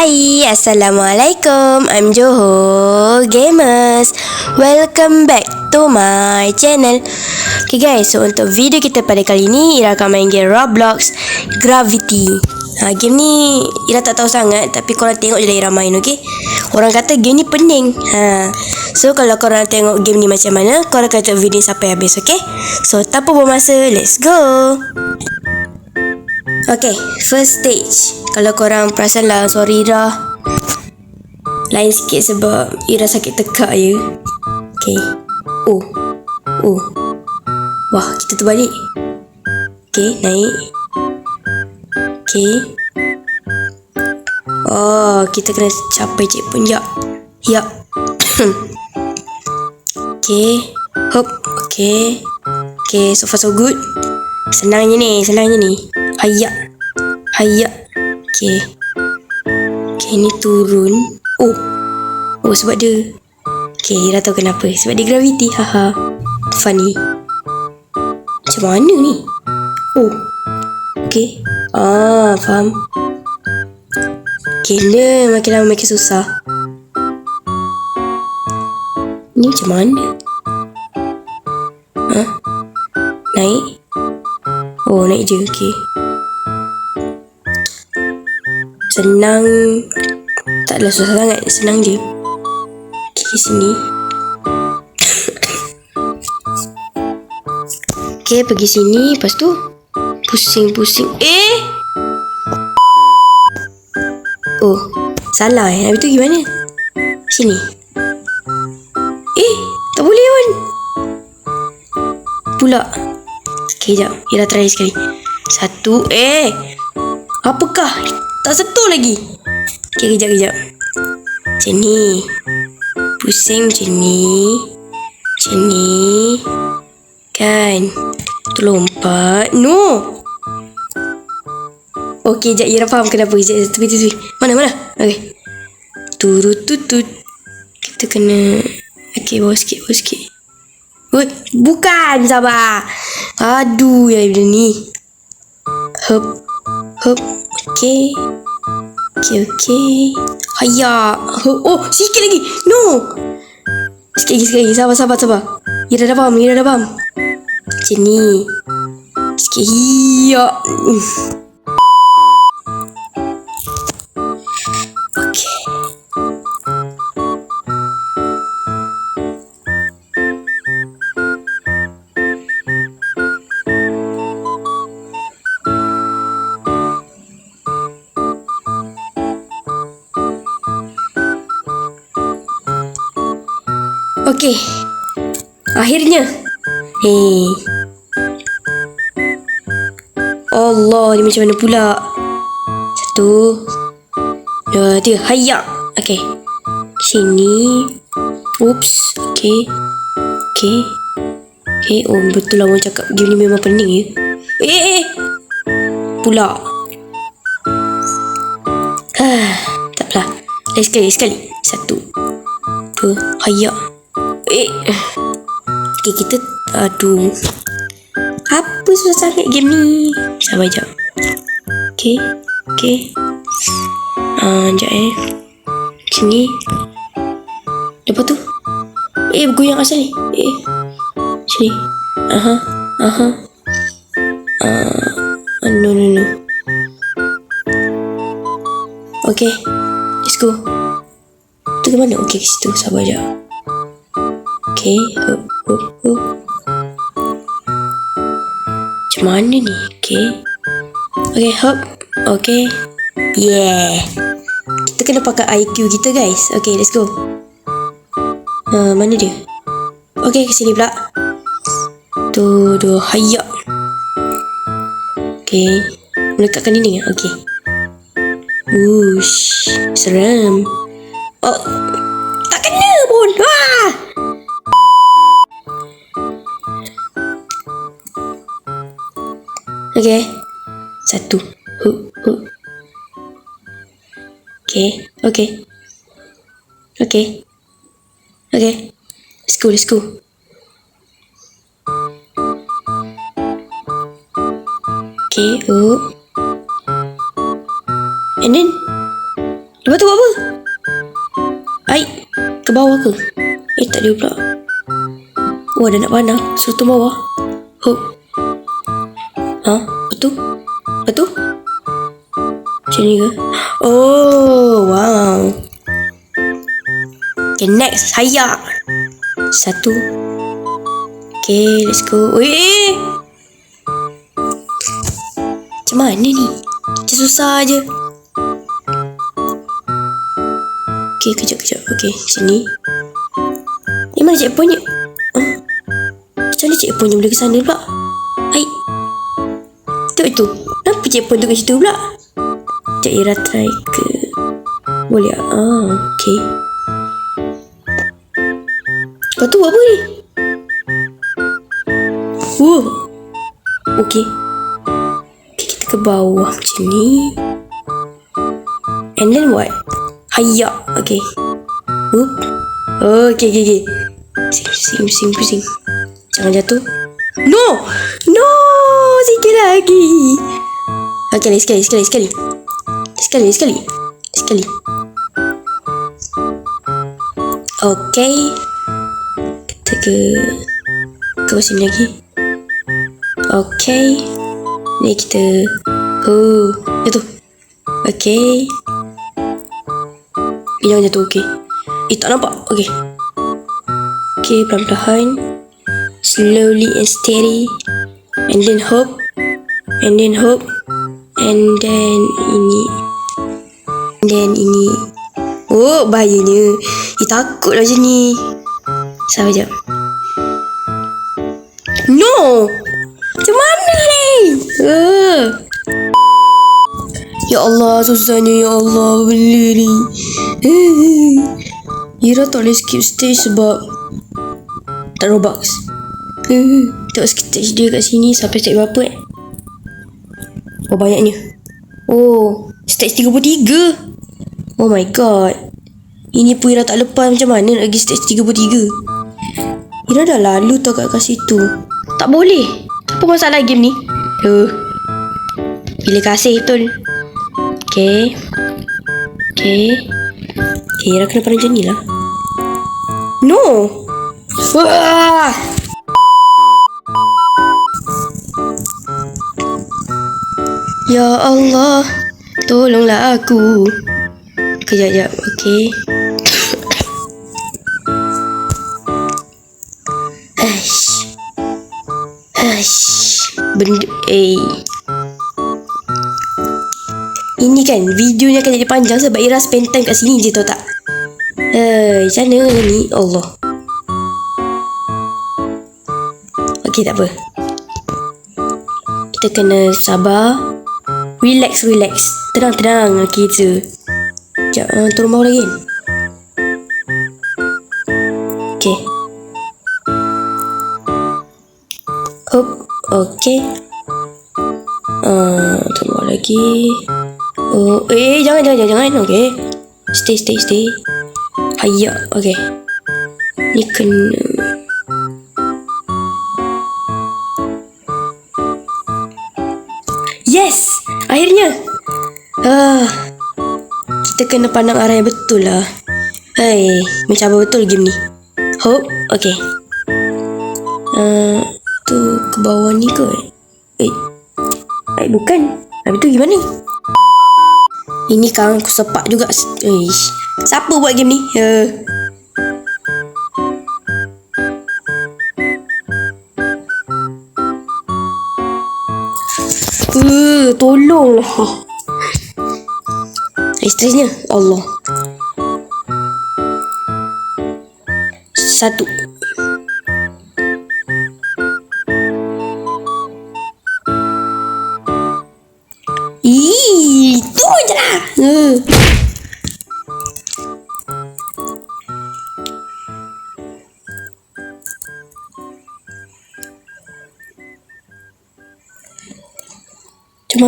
Hai, Assalamualaikum. I'm Joho Gamers. Welcome back to my channel. Okay guys, so untuk video kita pada kali ni, Ira akan main game Roblox Gravity. Ha, game ni Ira tak tahu sangat tapi korang tengok je lah Ira main, okay? Orang kata game ni pening. Ha. So kalau korang tengok game ni macam mana, korang kata video sampai habis, okay? So tanpa buang masa, let's go. Okay, first stage. Kalau korang perasan lah, sorry Ira. Lain sikit sebab Ira sakit tekak je. Okay. Oh. Oh. Wah, kita terbalik. Okay, naik. Okay. Oh, kita kena capai checkpoint. Ya. Ya. okay. Hop. Okay. Okay, so far so good. Senangnya ni, senangnya ni. Hayak. Hayak. Okay. Okay, ni turun. Oh. Oh, sebab dia. Okay, Ira tahu kenapa. Sebab dia gravity. Haha. Funny. Macam mana ni? Oh. Okay. Ah, faham. Ni makin lama makin susah. Ni macam mana? Ha? Naik? Oh, naik je. Okay. Senang. Taklah susah sangat. Senang je. Okay, sini. okay, pergi sini. Lepas tu, pusing-pusing. Eh! Oh, salah eh. Habis tu gimana? Sini. Eh, tak boleh pun. Pula. Okay, jap. Ira try sekali. Satu. Eh! Apakah? Tak sentuh lagi. Okay, kejap, kejap. Macam ni. Pusing macam ni. Macam ni. Kan? Tu lompat. No! Okey, jap. Ira faham kenapa. Jap, tepi, tepi. Mana, mana? Okey. Turut, tutut. Kita kena... Okey, bawah sikit, bawah sikit. Oi, bukan sabar. Aduh, ya benda ni. Hup. Okey, okey. Hayak. Hup. Oh, sikit lagi. No. Sikit lagi, sikit lagi. Sabar, sabar, sabar. Ira dah faham, Ira dah faham. Macam ni. Sikit. Hiyak. Okey. Akhirnya. Hei. Allah, ni macam mana pula? Satu. Dua, tiga. Hayak. Okey. Sini. Oops. Okey. Okey. Okey. Oh, betul lah orang cakap game ni memang pening ya. Eh, eh, eh. Pula. Ah, tak apalah. Lagi sekali, sekali. Satu. Dua. Hayak. Eh. Okay, kita... Aduh. Apa susah sangat game ni? Sabar jap. Okay. Okay. Ah, sekejap eh. Sini. Lepas tu. Eh, goyang asal ni. Eh. Sini. Aha. Aha. Ah, no, no, no. Okay. Let's go. Tu ke mana? Okay, situ. Sabar jap. Macam mana ni? Okay. Okay, hop. Okay. Yeah. Kita kena pakai IQ kita, guys. Okay, let's go. Uh, mana dia? Okay, ke sini pula. Tu, tu. Hayak. Okay. Melekatkan dinding. Okay. Wush. Seram. Oh. Okay. Satu. Hu, hu. Okay. Okay. Okay. Okay. Let's go, let's go. Okay, oh. And then Lepas tu buat apa? Aik ke bawah ke? Eh tak ada pula. Oh ada nak panah. So tu bawah. Ha? Betul? Betul? Macam ni ke? Oh, wow. Okay, next. Saya. Satu. Okay, let's go. Weh. Macam mana ni? Macam susah je. Okay, kejap, kejap. Okay, sini. Ni mana checkpointnya? Huh? Macam mana checkpointnya boleh ke sana pula? Tu itu. Kenapa checkpoint tu kat situ pula? Sekejap Ira try ke? Boleh ah Okay Lepas tu apa ni? Wow Okay kita ke bawah macam ni. And then what? Hayak. Okay Whoop Okay okay okay Pusing pusing pusing. Jangan jatuh. No! No Sikit lagi Okay lagi sekali sekali sekali Sekali, sekali. Sekali. Okay. Kita ke... Ke sini lagi. Okay. Ni kita... Oh. Jatuh. Okay. Eh, jangan jatuh. Okay. Eh, tak nampak. Okay. Okay, perlahan-lahan. Slowly and steady. And then hope. And then hope. And then ini then ini Oh bahayanya Eh takut lah macam ni Sabar jap No Macam mana ni uh. Ya Allah susahnya ya Allah Benda ni. Ira tak boleh skip stage sebab Tak Robux. Tengok stage dia kat sini Sampai stage berapa eh? Oh banyaknya. Oh Stage 33 Oh my god. Ini pun Ira tak lepas macam mana nak pergi stage 33 Ira dah lalu tau kat kat situ. Tak boleh. Apa masalah game ni? Uh. Pilih kasih betul Okay Okay Okay Ira kena pada macam ni lah. No! Wah Ya Allah Tolonglah aku Kejap, kejap. Okey. Aish. Aish. Benda... Eh. Ini kan, videonya akan jadi panjang sebab Ira spend time kat sini je tau tak? Eh, macam mana ni? Allah. Okey, tak apa. Kita kena sabar. Relax, relax. Tenang, tenang. Kita. Sekejap, uh, turun bawah lagi. Okay. Hop, okay. Uh, turun bawah lagi. Oh, eh, jangan, jangan, jangan, jangan. Okay. Stay, stay, stay. Hayak, okay. Ni kena... Akhirnya! Ah, kita kena pandang arah yang betul lah. Hai, apa betul game ni? Hope, okay. Uh, tu ke bawah ni ke? Eh, eh bukan. Habis tu gimana? Ini kan aku sepak juga. Ish. Siapa buat game ni? Uh. Tolonglah. Istrinya Allah. Satu.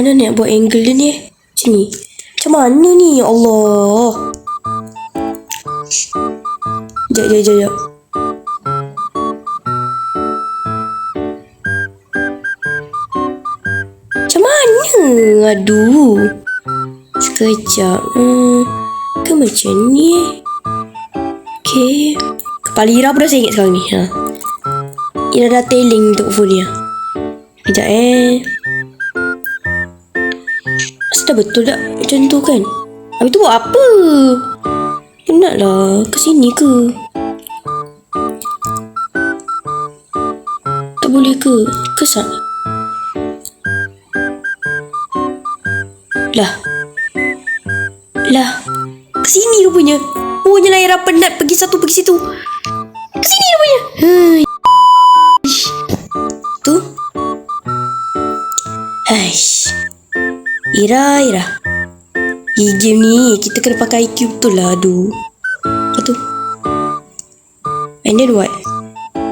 Mana nak buat angle dia ni? Macam ni. Macam mana ni? Ya Allah. Sekejap, sekejap, sekejap. Macam mana? Aduh. Sekejap. Hmm. macam ni. Okay. Kepala Ira pun dah ingat sekarang ni. Ha. Ira dah tailing untuk phone ni. Ha. Sekejap eh. Dah betul tak macam tu kan? Habis tu buat apa? Penat lah. Ke sini ke? Tak boleh ke? Kesak. Lah. Lah. Ke sini rupanya. Punya lah penat pergi satu pergi situ. Ke sini rupanya. Hmm. Ira, Ira. Di game ni kita kena pakai IQ betul lah aduh. Apa tu? And then what?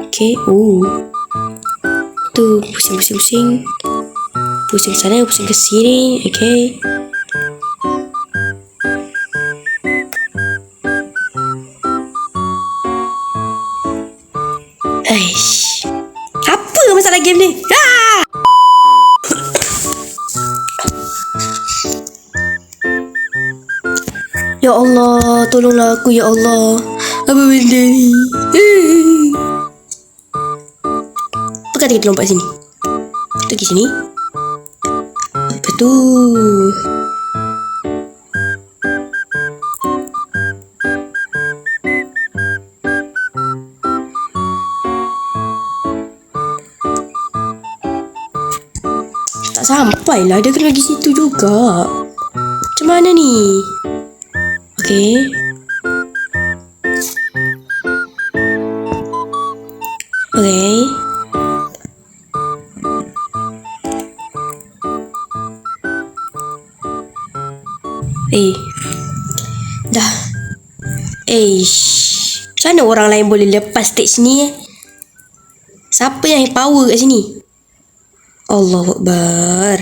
Okay, oh. Tu pusing pusing pusing. Pusing sana, pusing ke sini. Okay. Ya Allah, tolonglah aku ya Allah. Apa benda ni? Apa kata kita lompat sini? Kita pergi sini. Apa tu? Tak sampai lah. Dia kena pergi situ juga. Macam mana ni? Okay. Okay. Eh. Dah. Eh. Macam mana orang lain boleh lepas stage ni eh? Siapa yang power kat sini? Allah Akbar.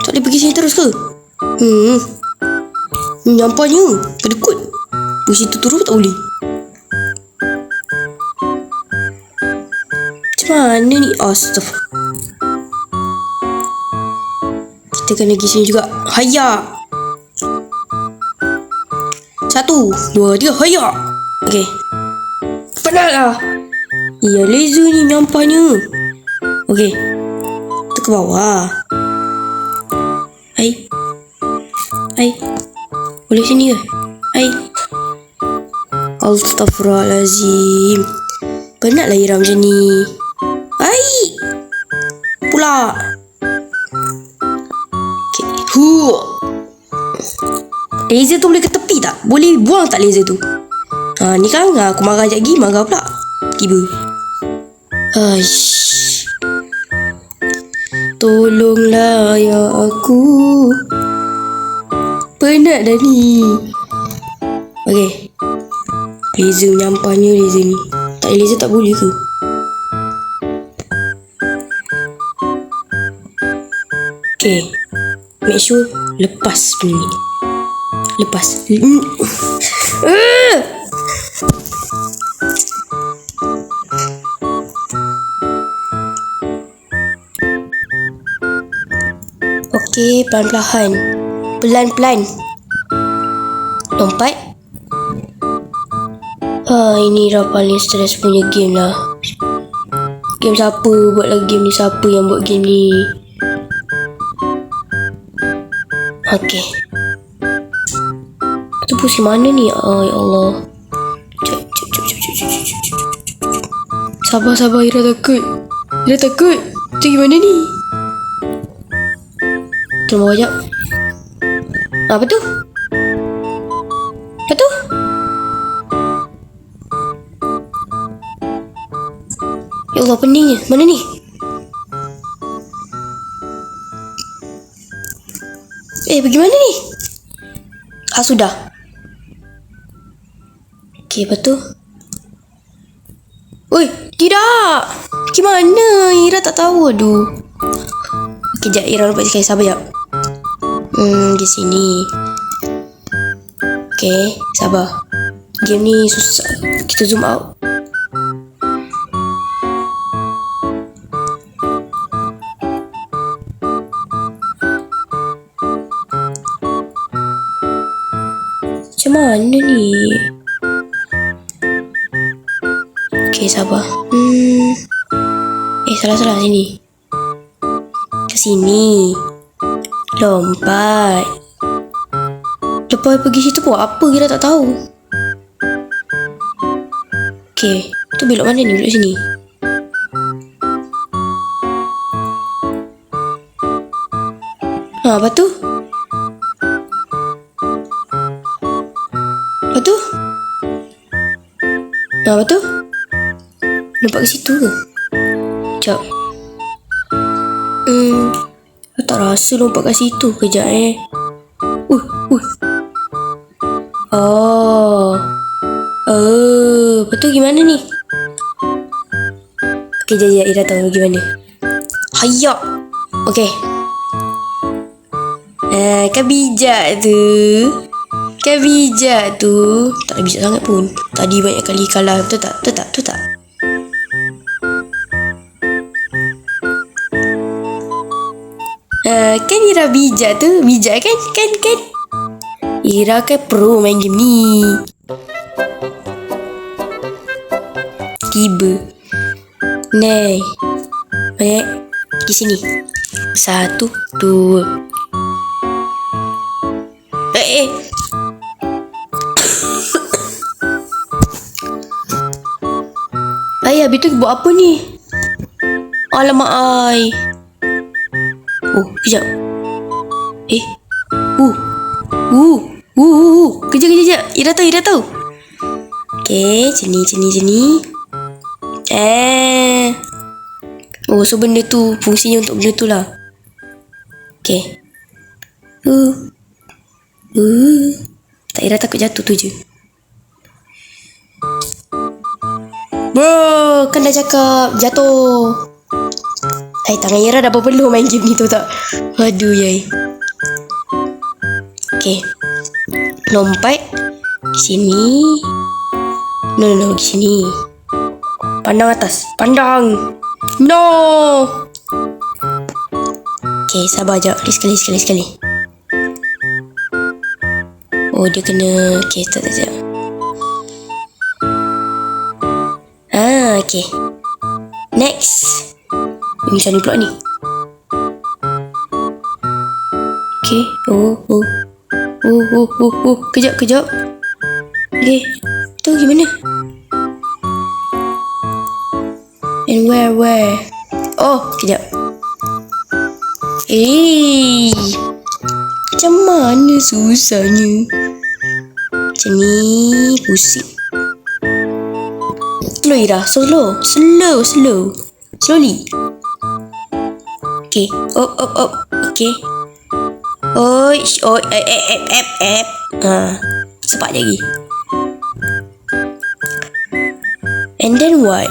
Tak boleh pergi sini terus ke? Hmm. Nyampanya Kedekut Push itu turun tak boleh? Macam mana ni? Astaga Kita kena pergi sini juga. Haya! Satu Dua Tiga Haya! Okay Penat lah. Ya laser ni nyampanya Okay Kita ke bawah Hai. Hai boleh sini ke? Hai. Astaghfirullahalazim. Penat lah Ira macam ni. Hai. Pula. Okay. Hu. Laser tu boleh ke tepi tak? Boleh buang tak laser tu? Ha, ni kan aku marah sekejap lagi, marah pula. Tiba. Aish. Tolonglah ya aku. Penat dah ni. Okay. Laser menyampahnya laser ni. Tak laser tak boleh ke? Okay. Make sure lepas ni. Lepas. Okay, pelan-pelan pelan-pelan. Lompat. Ha, ini dah paling stres punya game lah. Game siapa buat lagi game ni? Siapa yang buat game ni? Okey. Tu pusing mana ni? Oh, ya Allah. Sabar-sabar Ira takut. Ira takut. Tu gimana ni? Terima kasih. Apa tu? Apa tu? Ya Allah, peningnya. Mana ni? Eh, bagaimana ni? Ah, sudah. Okey, apa tu? Oi, tidak! Gimana? Ira tak tahu, aduh. Okey, jap. Ira lompat sekali. Sabar, jap. Hmm, di sini. Okay, sabar. Game ni susah. Kita zoom out. mana ni? Okay, sabar. Hmm. Eh, salah-salah sini. Ke sini. Lompat. Lepas pergi situ buat apa kita tak tahu. Okay, tu belok mana ni? Belok sini. Ha, apa tu? Apa tu? Ha, apa tu? Nampak ke situ ke? Sekejap. Rasa lompat kat situ. Kejap eh. Uh, uh. Oh. Oh, betul gimana ni? Okey, jap, jap. Ira tahu gimana. Hayak. Okey. Eh, kan bijak tu. Kan bijak tu. Tak ada bijak sangat pun. Tadi banyak kali kalah. Betul tak? Betul tak? Betul tak? Kan Ira bijak tu? Bijak kan? Kan kan? Ira kan pro main game ni. Tiba. Nih Baik Di sini. Satu Dua. Eh eh. Ayah, habis tu buat apa ni? Alamak, ay. Oh, kejap. Eh. Uh. Uh. Uh. uh, uh. Kejap, kejap, kejap. Ira tahu, Ira tahu. Okay, sini, sini, sini. Eh. Oh, so benda tu fungsinya untuk benda tu lah. Okay. Uh. Uh. Tak Ira takut jatuh tu je. Bro, kan dah cakap jatuh. Eh, tangan Ira dah berpeluh main game ni tu tak? Aduh, yai. Okay. Lompat. Sini. No, no, no. Sini. Pandang atas. Pandang. No. Okay, sabar je. Sekali, sekali, sekali, sekali. Oh, dia kena... Okay, tak, tak, tak. Ah, okay. Next. Macam ni pula ni. Okay. Oh, oh. Oh, oh, oh, oh. Kejap, kejap. Okay. Tu gimana? And where, where? Oh, kejap. Eh. Macam mana susahnya? Macam ni pusing. Slow Ira, slow, slow, slow. Slowly. Okay, up, up, up. Okay. Oi, sh- oi, eh, eh, eh, eh, eh. Ha, cepat lagi. And then what?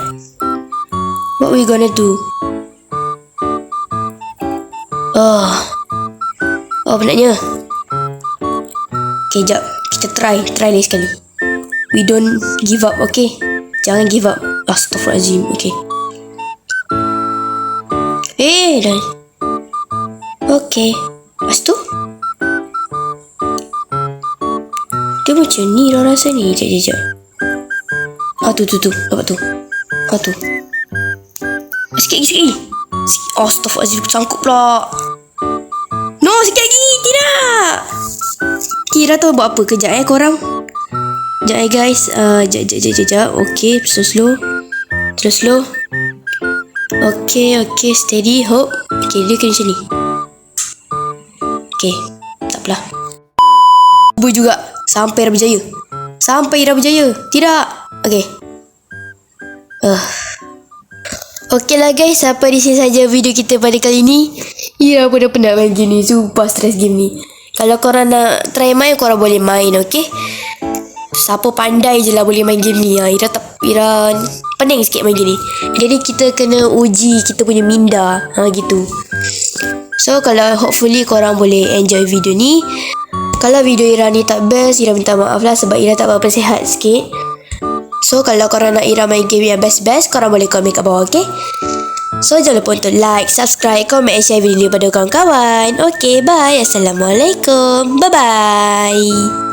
What we gonna do? Oh, oh benarnya. Okay, jap. Kita try, try lagi sekali. We don't give up, okay? Jangan give up. Astaghfirullahaladzim. Okay. Eh, dah. Okay. Lepas tu? Dia macam ni lah rasa ni. Sekejap, sekejap. Ah, tu, tu, tu. Nampak tu. Ah, tu. Sikit lagi, sikit lagi. Sikit. Astaghfirullahaladzim. Sangkut pula. No, sikit lagi. Tidak. Kira tahu buat apa. Kejap eh korang. Sekejap eh guys. Uh, sekejap, sekejap, sekejap, sekejap. Okay, slow, slow. Slow, slow. Okay, okay. Steady, hope. Okay, dia kena macam ni. Okay, tak apalah. Cuba juga. Sampai Ira berjaya. Sampai Ira berjaya. Tidak. Okay. Uh. Okay lah guys, sampai di sini saja video kita pada kali ni. Ira pun dah penat main game ni. Sumpah stress game ni. Kalau korang nak try main, korang boleh main, okay? Siapa pandai je lah boleh main game ni. Ha, Ira tak Ira pening sikit main game ni. Jadi kita kena uji kita punya minda. Ha, gitu. So kalau hopefully korang boleh enjoy video ni. Kalau video Ira ni tak best, Ira minta maaf lah sebab Ira tak berapa sihat sikit. So kalau korang nak Ira main game yang best-best, korang boleh komen kat bawah, okay? So jangan lupa untuk like, subscribe, komen and share video ni kawan-kawan. Okay, bye. Assalamualaikum. Bye-bye.